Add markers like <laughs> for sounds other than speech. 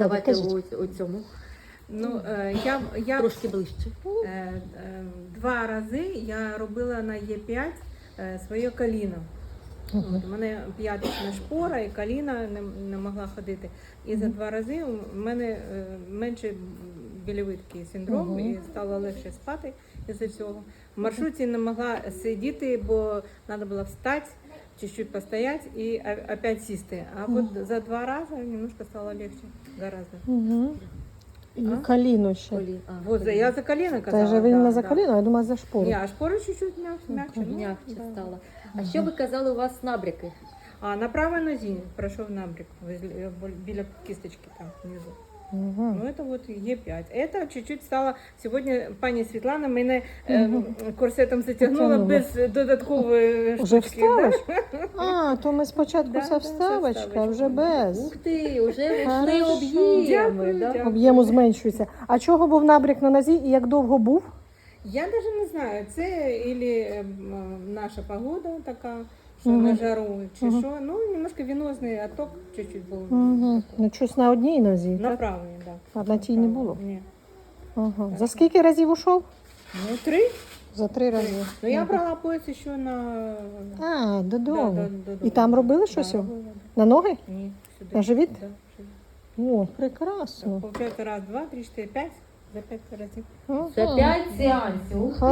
Давай, Давайте у, у цьому Ну, е, я, я трошки ближче. е, е, два рази я робила на Е5 е, своє коліно. От, у мене п'ятична шпора і коліна не, не могла ходити. І за два рази у мене е, менше білявий синдром, Мгм. і стало легше спати із-за цього. В маршруті не могла сидіти, бо треба було встати, чуть-чуть постояти і опять сісти. А от за два рази немножко стало легче, гораздо. Угу. І А? коліно ще. Колі. А, Вот, коліно. я за колено казала. Та ж він да, не за да. коліно, я думаю, за шпору. Ні, а шпора чуть-чуть м'якше. м'якше, ну, стало. А що ви казали, у вас набряки? А на правой нозе прошел набряк возле- э, біля кисточки там внизу. Угу. Ну, это вот Е5. Это чуть-чуть стало... Сьогодні пані Світлана мене ем, корсетом затягнула Затягнула. без додаткової Уже штучки. вставиш? <laughs> А, то ми спочатку Да, це да, вставочка, це а вже вставочка. без. Ух ти, вже вийшли Хорошо. об'єми. Дякую, да? дякую. Об'єму зменшується. А чого був набряк на нозі і як довго був? Я даже не знаю, це или ем, е, наша погода така, що Мгм. на жару, чи що. Ну, немножко венозний отток чуть-чуть був. Угу. Ну, щось на одній нозі, На так? правій, да. А на тій не було? Ні. Ага. За скільки разів ушов? Ну, три. За три рази. Ну, я брала пояс ще на... А, додому. Да, да, додому. І там робили Да, щось? робила, На ноги? да. Ні, сюди. На живіт? Да, живіт. О, прекрасно. Получається раз, два, три, чотири, п'ять. За п'ять разів. Ага. За 5 сеансів.